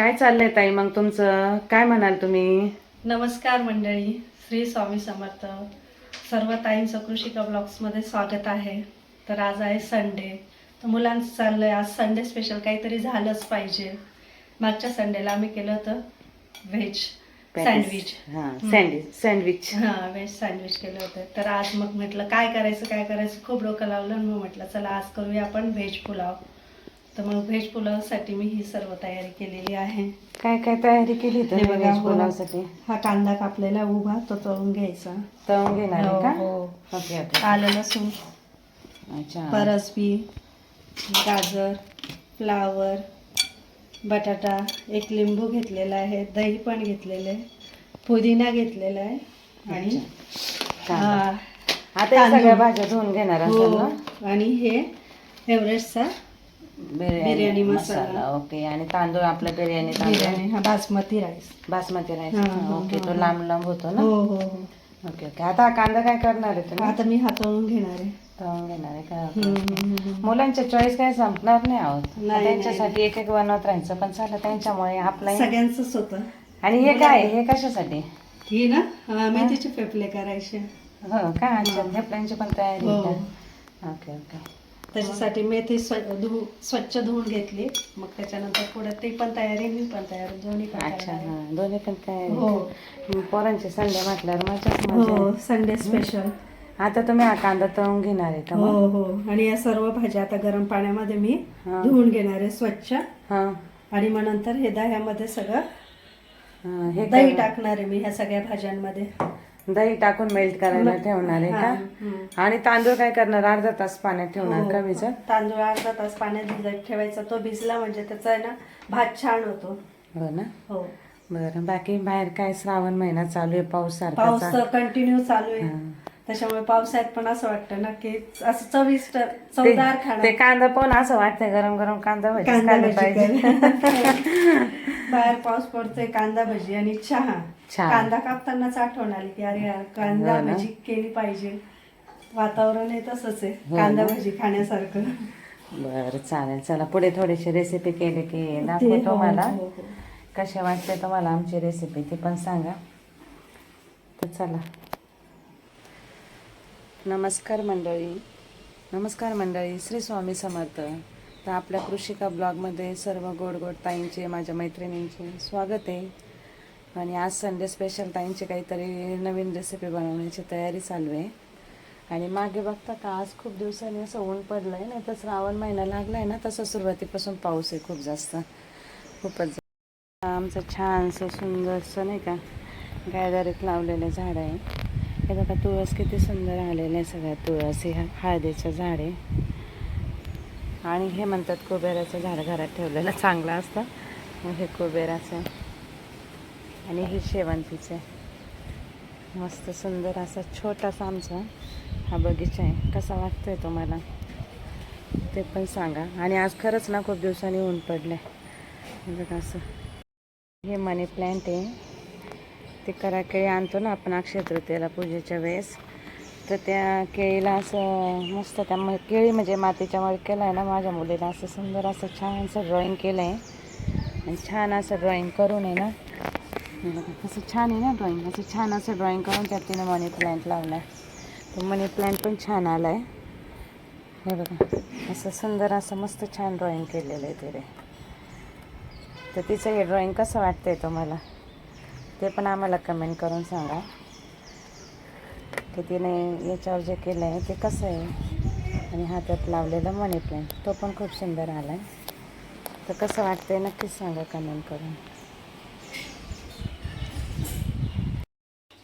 काय चाललंय ताई मग तुमचं? काय म्हणाल तुम्ही? नमस्कार मंडळी श्री स्वामी समर्थ. सर्व ताईंचं कृषिका ब्लॉग्समध्ये स्वागत आहे. तर आज आहे संडे. तर मुलांचं चाललंय आज संडे स्पेशल काहीतरी झालंच पाहिजे. मागच्या संडेला आम्ही केलं होतं व्हेज सँडविच हा सँडविच सँडविच हां व्हेज सँडविच केलं होतं. तर आज मग म्हटलं काय करायचं काय करायचं? खूप डोकं लावलं मग म्हटलं चला आज करूया आपण व्हेज पुलाव. तर मग व्हेज पुलावसाठी मी ही सर्व तयारी केलेली आहे. काय काय तयारी केली बघा, व्हेज हो. पुलावसाठी? हा कांदा कापलेला उभा तो तळून घ्यायचा. तळून घेणार हो, का? हो. Okay okay. आलं लसूण अच्छा. परसबी गाजर फ्लावर बटाटा एक लिंबू घेतलेला आहे दही पण घेतलेलं आहे पुदिना घेतलेला आहे आणि. हा, आता. सगळ्या भाज्या धुवून घेणार आणि हे एव्हरेस्टचा बिर्याणी मसाला. ओके आणि तांदूळ आपला बिर्याणी तांदूळ? बिर्याणी हा बासमती राईस. बासमती राईस. हा, हा, ओके तो. लांब लांब होतो ना? हो हो हो. Okay okay. आता हा कांदा काय करणार आहे तुम्ही? आता मी हातळून घेणार आहे. तळून घेणार आहे का? हम्म, हम्म, हम्म. मुलांच्या चॉईस काय संपणार नाही आहोत. नाही, त्यांच्यासाठी एक एक बनवत राहायचं पण झालं त्यांच्यामुळे आपला सगळ्यांचंच होतं आणि हे काय हे कशासाठी? ही ना मेथीचे फेफले करायचे. हो का? अच्छा झेपल्यांची पण तयारी हो. का? Okay okay. त्याच्यासाठी मेथी स्व धु स्वच्छ धुवून घेतली. मग त्याच्यानंतर पुढे ती पण तयारी मी पण तयारी दोन्ही पण अच्छा तयारी. हा दोन्ही पण तयारी हो. पोरांचे संडे म्हटल्यावर मजाच मजा हो आहे. संडे स्पेशल आता तुम्ही हा कांदा तळून घेणार आहे का हो मग? हो. आणि या सर्व भाज्या आता गरम पाण्यामध्ये मी हा. धुवून घेणार आहे स्वच्छ. हा. आणि मग नंतर हे दह्यामध्ये सगळं हा, हे दही काय? टाकणार आहे मी ह्या सगळ्या भाज्यांमध्ये. दही टाकून मेल्ट करायला ठेवणार आहे हा, का. आणि तांदूळ काय करणार? अर्धा तास पाण्यात ठेवणार हो. का भिजत? तांदूळ अर्धा तास पाण्यात भिजत ठेवायचा. तो भिजला म्हणजे त्याचा आहे ना भात छान होतो. हो ना? हो. बरं बाकी बाहेर काय श्रावण महिना चालू आहे? पाऊस सारखा पाऊस तर कंटिन्यू चालू आहे. हा. त्याच्यामुळे पावसाळ्यात पण असं वाटतं ना की असं चविष्ट ते चवदार ते खाणं कांदा पण असं वाटतंय गरम गरम कांदा पाहिजे. बाहेर पाऊस पडतोय कांदा भजी आणि चहा. चहा. कांदा कापतानाच आठवण आली की अरे यार कांदा हो ना. भजी केली पाहिजे. वातावरण आहे तसंच आहे हो कांदा ना. भजी खाण्यासारखं. बरं चालेल. चला पुढे थोडीशी रेसिपी केली की ते दाखवतो हो, मला हो, हो. कशी वाटते तुम्हाला आमची रेसिपी ती पण सांगा. तर चला. नमस्कार मंडळी. नमस्कार मंडळी श्री स्वामी समर्थ. तर आपल्या कृषिका ब्लॉगमध्ये सर्व गोड गोड ताईंचे माझ्या मैत्रिणींचे स्वागत आहे. आणि आज संडे स्पेशल ताईंची काहीतरी नवीन रेसिपी बनवण्याची तयारी चालू आहे. आणि मागे बघता का आज खूप दिवसांनी असं ऊन पडलं आहे नाही तर श्रावण महिना लागला आहे ना तसं सुरुवातीपासून पाऊस आहे खूप जास्त. खूपच. आमचं छानसं सुंदरसं नाही का गायदारीत लावलेलं झाड आहे. हे बघा तुळस किती सुंदर आलेलं आहे सगळ्या तुळस हे हळदीचं झाड आहे. आणि हे म्हणतात कुबेराचं झाड घरात ठेवलेलं चांगलं असतं. मग हे कुबेराचं आणि हे शेवंतीचं आहे. मस्त सुंदर असा छोटासा आमचा हा बगीचा आहे. कसा वाटतोय तुम्हाला? ते पण सांगा. आणि आज खरंच ना खूप दिवसांनी ऊन पडलं आहे बघा असं. हे मनी प्लॅन्ट आहे. ते करा केळी आणतो ना आपण अक्षय तृतीयेला पूजेच्या वेळेस. तर त्या केळीला असं मस्त त्या म केळी म्हणजे मातीच्या मळकेला आहे ना माझ्या मुलीला असं सुंदर असं छानसं ड्रॉईंग केलं आहे आणि छान असं ड्रॉईंग करून आहे ना. असं कसं छान आहे ना ड्रॉईंग असं छान असं ड्रॉईंग करून त्यात तिने मनी प्लॅन्ट लावला आहे तो मनी प्लॅन्ट पण छान आला आहे हे बघा असं सुंदर असं मस्त छान ड्रॉईंग केलेलं आहे तिने. तर तिचं हे ड्रॉईंग कसं वाटतंय तुम्हाला? ते पण आम्हाला कमेंट करून सांगा. की तिने याच्यावर जे केलं आहे ते कसं आहे? आणि हातात लावलेला मनी प्लॅन्ट तो पण खूप सुंदर आला आहे तर कसं वाटतंय नक्कीच सांगा कमेंट करून.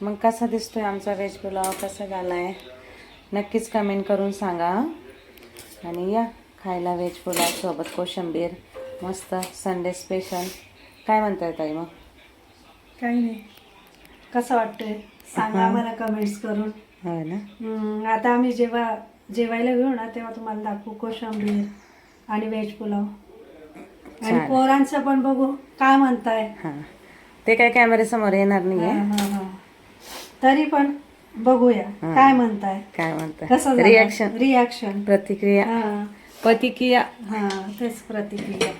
मग कसा दिसतोय आमचा व्हेज पुलाव? कसा झाला आहे नक्कीच कमेंट करून सांगा आणि या खायला व्हेज पुलाव सोबत कोशिंबीर. मस्त संडे स्पेशल काय म्हणताय ताई मग? काही नाही. कसं वाटतंय? सांगा. आम्हाला कमेंट्स करून. हो ना. हम्म, आता आम्ही जेव्हा जेवायला घेऊ ना तेव्हा तुम्हाला दाखवू कोशंबीर आणि व्हेज पुलाव. आणि. पोरांचं पण बघू काय म्हणताय. हां. ते काय कॅमेऱ्यासमोर येणार नाही हा, आहे हा, हा. तरी पण बघूया. हा. काय म्हणताय? काय म्हणताय? कसं रिॲक्शन रिॲक्शन प्रतिक्रिया. हा. प्रतिक्रिया. हा तेच प्रतिक्रिया.